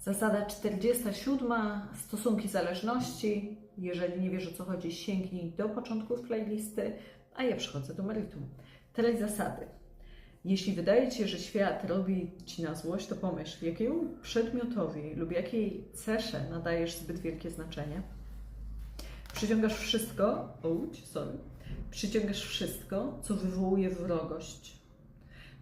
Zasada 47. Stosunki zależności. Jeżeli nie wiesz o co chodzi, sięgnij do początków playlisty, a ja przechodzę do meritum. Treść zasady. Jeśli wydaje Ci się, że świat robi Ci na złość, to pomyśl, jakiemu przedmiotowi lub jakiej cesze nadajesz zbyt wielkie znaczenie. Przyciągasz wszystko, ouch, sorry, przyciągasz wszystko, co wywołuje wrogość.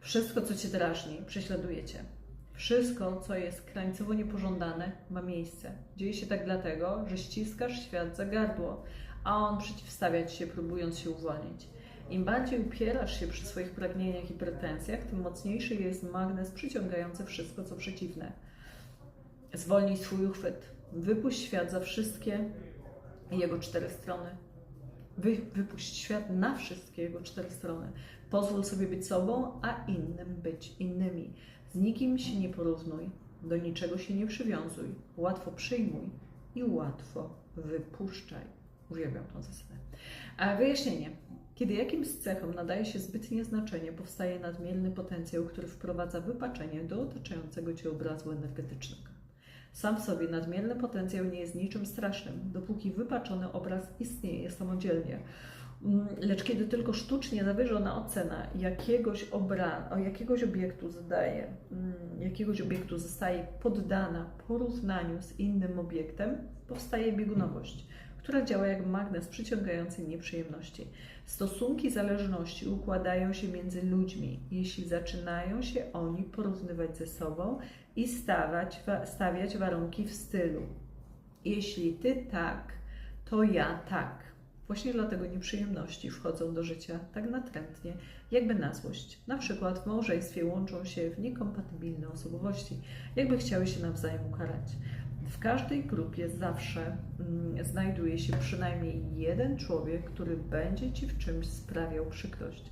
Wszystko, co Cię drażni, prześladuje Cię. Wszystko, co jest krańcowo niepożądane, ma miejsce. Dzieje się tak dlatego, że ściskasz świat za gardło, a on przeciwstawia Ci się, próbując się uwolnić. Im bardziej upierasz się przy swoich pragnieniach i pretensjach, tym mocniejszy jest magnes przyciągający wszystko, co przeciwne. Zwolnij swój uchwyt. Wypuść świat za wszystkie jego cztery strony. Wy, wypuść świat na wszystkie jego cztery strony. Pozwól sobie być sobą, a innym być innymi. Z nikim się nie porównuj, do niczego się nie przywiązuj. Łatwo przyjmuj i łatwo wypuszczaj. Uwielbiam tą zasadę. A wyjaśnienie. Kiedy jakimś cechom nadaje się zbytnie znaczenie, powstaje nadmierny potencjał, który wprowadza wypaczenie do otaczającego cię obrazu energetycznego. Sam w sobie nadmierny potencjał nie jest niczym strasznym, dopóki wypaczony obraz istnieje samodzielnie. Mm, Lecz kiedy tylko sztucznie zawyżona ocena jakiegoś, obra, jakiegoś obiektu zadaje, mm, jakiegoś obiektu zostaje poddana porównaniu z innym obiektem, powstaje biegunowość, która działa jak magnes przyciągający nieprzyjemności. Stosunki zależności układają się między ludźmi, jeśli zaczynają się oni porównywać ze sobą i stawiać, stawiać warunki w stylu. Jeśli ty tak, to ja tak. Właśnie dlatego nieprzyjemności wchodzą do życia tak natrętnie, jakby na złość. Na przykład w małżeństwie łączą się w niekompatybilne osobowości, jakby chciały się nawzajem ukarać. W każdej grupie zawsze mm, znajduje się przynajmniej jeden człowiek, który będzie ci w czymś sprawiał przykrość.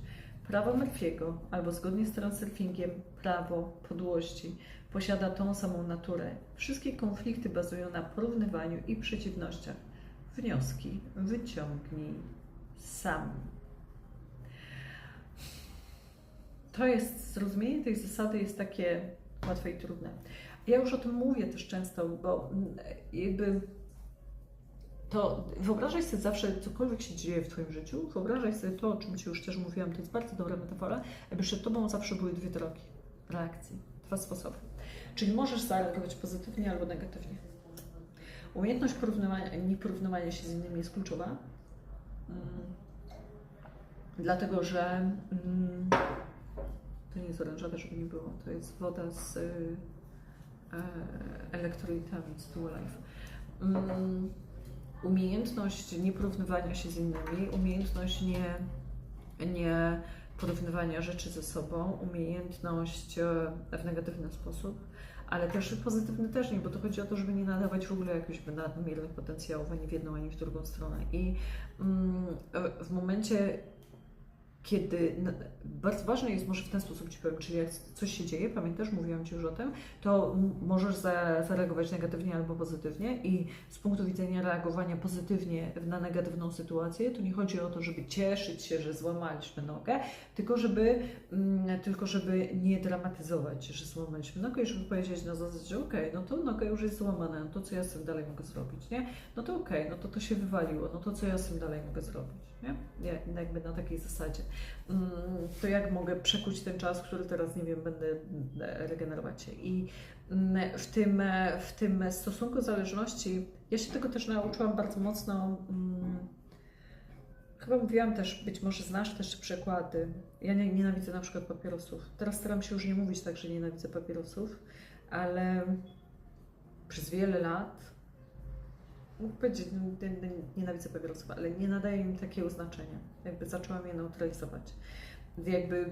Prawo Murphy'ego, albo zgodnie z transurfingiem, prawo podłości, posiada tą samą naturę. Wszystkie konflikty bazują na porównywaniu i przeciwnościach. Wnioski wyciągnij sam. To jest, zrozumienie tej zasady jest takie łatwe i trudne. Ja już o tym mówię też często, bo mm, jakby to wyobrażaj sobie zawsze, cokolwiek się dzieje w Twoim życiu, wyobrażaj sobie to, o czym Ci już też mówiłam, to jest bardzo dobra metafora, jakby przed Tobą zawsze były dwie drogi reakcji, dwa sposoby. Czyli możesz zareagować pozytywnie albo negatywnie. Umiejętność porównywania, nie porównywania się z innymi jest kluczowa, mm, dlatego że mm, to nie jest orężada, żeby nie było, to jest woda z y, e, elektrolitami z Dual Life. Mm, umiejętność nieporównywania się z innymi, umiejętność nie, nie porównywania rzeczy ze sobą, umiejętność e, w negatywny sposób, ale też pozytywny też nie, bo to chodzi o to, żeby nie nadawać w ogóle jakichś nadmiernych potencjałów ani w jedną, ani w drugą stronę. I mm, w momencie, kiedy no, bardzo ważne jest, może w ten sposób Ci powiem, czyli jak coś się dzieje, pamiętasz, mówiłam Ci już o tym, to możesz za, zareagować negatywnie albo pozytywnie i z punktu widzenia reagowania pozytywnie na negatywną sytuację, to nie chodzi o to, żeby cieszyć się, że złamaliśmy nogę, tylko żeby, mm, tylko żeby nie dramatyzować, że złamaliśmy nogę i żeby powiedzieć na zasadzie, okej, no to noga już jest złamana, no to co ja z tym dalej mogę zrobić, nie? No to okej, no to to się wywaliło, no to co ja z tym dalej mogę zrobić, nie jakby na takiej zasadzie. Mm, To jak mogę przekuć ten czas, który teraz, nie wiem, będę e, regenerować się. I mm, w tym, e, w tym stosunku zależności, ja się tego też nauczyłam bardzo mocno. mm, Chyba mówiłam też, być może znasz też przykłady. Ja nie, nienawidzę na przykład papierosów. Teraz staram się już nie mówić tak, że nienawidzę papierosów, ale przez wiele lat mógł powiedzieć, nie- nie- nienawidzę papierosów, ale nie nadaję im takiego znaczenia. Jakby zaczęłam je neutralizować. Jakby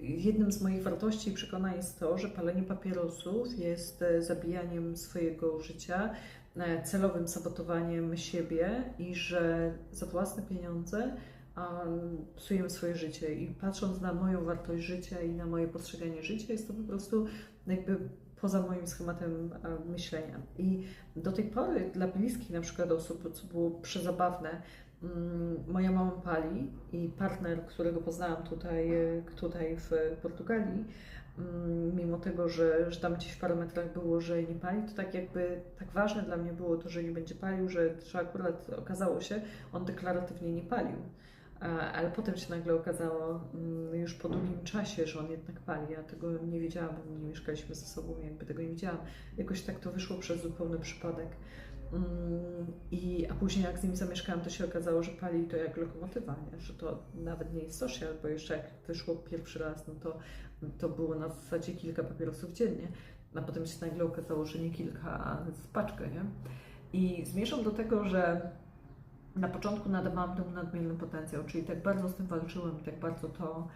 jednym z moich wartości i przekonań jest to, że palenie papierosów jest e, zabijaniem swojego życia, e, celowym sabotowaniem siebie i że za własne pieniądze um, psujemy swoje życie. I patrząc na moją wartość życia i na moje postrzeganie życia, jest to po prostu jakby poza moim schematem e, myślenia. I do tej pory dla bliskich na przykład osób, co było przezabawne, mm, moja mama pali i partner, którego poznałam tutaj, e, tutaj w Portugalii, mm, mimo tego, że, że tam gdzieś w parametrach było, że nie pali, to tak jakby tak ważne dla mnie było to, że nie będzie palił, że, że akurat okazało się, on deklaratywnie nie palił. Ale potem się nagle okazało mm, już po długim czasie, że on jednak pali. Ja tego nie wiedziałam, bo nie mieszkaliśmy ze sobą, jakby tego nie widziałam. Jakoś tak to wyszło przez zupełny przypadek. Mm, I, a później jak z nim zamieszkałam, to się okazało, że pali to jak lokomotywa, nie? że to nawet nie jest social, bo jeszcze jak wyszło pierwszy raz, no to, to było na zasadzie kilka papierosów dziennie, a potem się nagle okazało, że nie kilka, a z paczkę, nie? I zmierzam do tego, że na początku nadawałam temu nadmierny potencjał, czyli tak bardzo z tym walczyłem, tak bardzo to,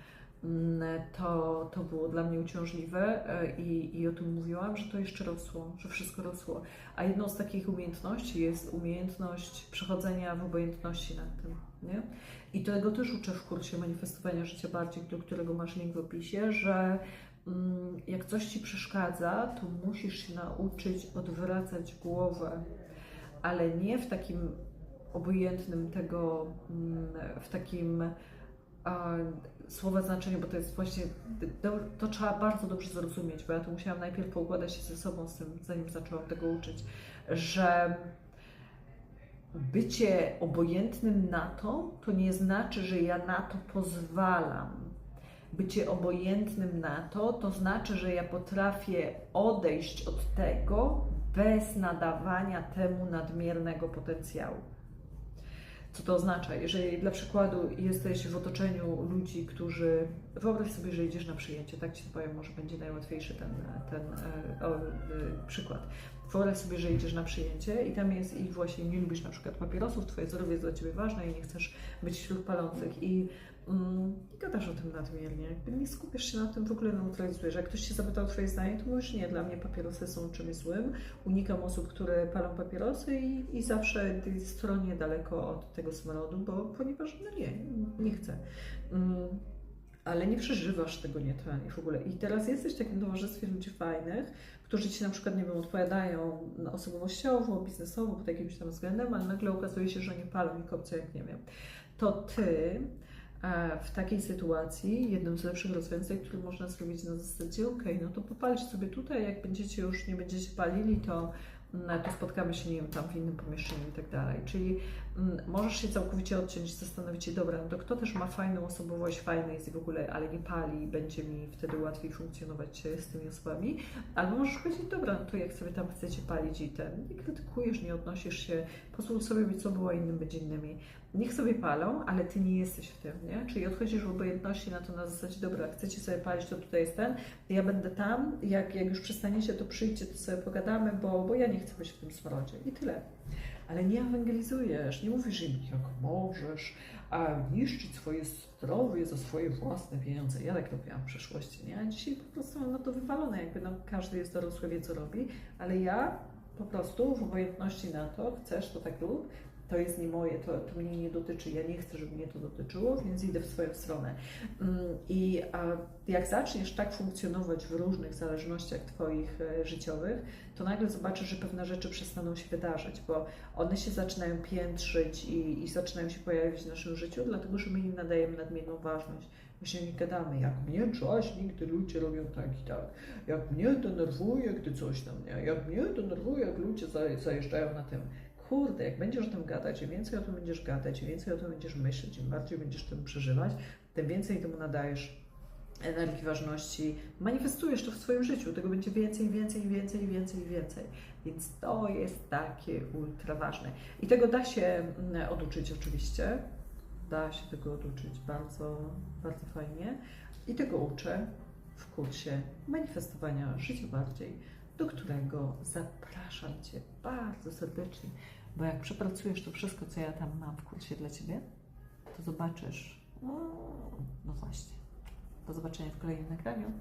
mm, to, to było dla mnie uciążliwe e, i, i o tym mówiłam, że to jeszcze rosło, że wszystko rosło. A jedną z takich umiejętności jest umiejętność przechodzenia w obojętności nad tym. Nie? I tego też uczę w kursie manifestowania życia bardziej, do którego masz link w opisie, że mm, jak coś ci przeszkadza, to musisz się nauczyć odwracać głowę, ale nie w takim obojętnym tego, mm, w takim słowa znaczeniu, bo to jest właśnie, to, to trzeba bardzo dobrze zrozumieć, bo ja to musiałam najpierw poukładać się ze sobą z tym, zanim zaczęłam tego uczyć, że bycie obojętnym na to, to nie znaczy, że ja na to pozwalam. Bycie obojętnym na to, to znaczy, że ja potrafię odejść od tego bez nadawania temu nadmiernego potencjału. Co to oznacza? Jeżeli dla przykładu jesteś w otoczeniu ludzi, którzy. Wyobraź sobie, że idziesz na przyjęcie, tak ci powiem, może będzie najłatwiejszy ten, ten e, o, e, przykład. Wyobraź sobie, że idziesz na przyjęcie i tam jest, i właśnie nie lubisz na przykład papierosów, twoje zdrowie jest dla ciebie ważne i nie chcesz być wśród palących i mm, gadasz o tym nadmiernie, jakby nie skupiasz się na tym, w ogóle neutralizujesz. Jak ktoś się zapytał o twoje zdanie, to mówisz nie, dla mnie papierosy są czymś złym, unikam osób, które palą papierosy i, i zawsze stronię daleko od tego smrodu, bo ponieważ no nie, nie chcę. Mm, ale nie przeżywasz tego nietralnie w ogóle. I teraz jesteś w takim towarzystwie ludzi fajnych, którzy ci na przykład, nie wiem, odpowiadają osobowościowo, biznesowo, pod jakimś tam względem, ale nagle okazuje się, że nie palą i kopcą jak nie wiem. To ty e, w takiej sytuacji jednym z lepszych rozwiązań, które można zrobić na zasadzie, ok, no to popalcie sobie tutaj, jak będziecie już nie będziecie palili, to, to spotkamy się, nie wiem, tam w innym pomieszczeniu i tak dalej. Czyli mm, możesz się całkowicie odciąć, zastanowić się, dobra, no to kto też ma fajną osobowość, fajny jest i w ogóle, ale nie pali, będzie mi wtedy łatwiej funkcjonować z tymi osobami, albo możesz powiedzieć, dobra, no to jak sobie tam chcecie palić i ten, nie krytykujesz, nie odnosisz się, pozwól sobie być sobą, a innym być innymi. Niech sobie palą, ale ty nie jesteś w tym, nie? Czyli odchodzisz w obojętności na to na zasadzie, dobra, chcecie sobie palić, to tutaj jest ten, ja będę tam, jak, jak już przestaniecie, to przyjdźcie, to sobie pogadamy, bo, bo ja nie chcę być w tym smrodzie i tyle. Ale nie ewangelizujesz, nie mówisz im, jak możesz a niszczyć swoje zdrowie za swoje własne pieniądze. Ja tak robiłam w przeszłości, nie? A dzisiaj po prostu mam na to wywalone, jakby no, każdy jest dorosły, wie co robi, ale ja po prostu w obojętności na to, chcesz, to tak rób, to jest nie moje, to, to mnie nie dotyczy, ja nie chcę, żeby mnie to dotyczyło, więc idę w swoją stronę. Mm, I jak zaczniesz tak funkcjonować w różnych zależnościach Twoich e, życiowych, to nagle zobaczysz, że pewne rzeczy przestaną się wydarzać, bo one się zaczynają piętrzyć i, i zaczynają się pojawiać w naszym życiu, dlatego że my im nadajemy nadmierną ważność. My się nie gadamy, jak mnie drażni, gdy ludzie robią tak i tak, jak mnie denerwuje, gdy coś tam, nie? jak mnie denerwuje, jak ludzie za- zajeżdżają na tym. Kurde, jak będziesz o tym gadać, im więcej o tym będziesz gadać, im więcej o tym będziesz myśleć, im bardziej będziesz tym przeżywać, tym więcej temu nadajesz energii, ważności, manifestujesz to w swoim życiu, tego będzie więcej, więcej, więcej, więcej, więcej. Więc to jest takie ultra ważne. I tego da się mm, oduczyć oczywiście, da się tego oduczyć bardzo, bardzo fajnie. I tego uczę w kursie manifestowania życia bardziej, do którego zapraszam Cię bardzo serdecznie, bo jak przepracujesz to wszystko, co ja tam mam w kursie dla Ciebie, to zobaczysz, no, właśnie. Do zobaczenia w kolejnym nagraniu.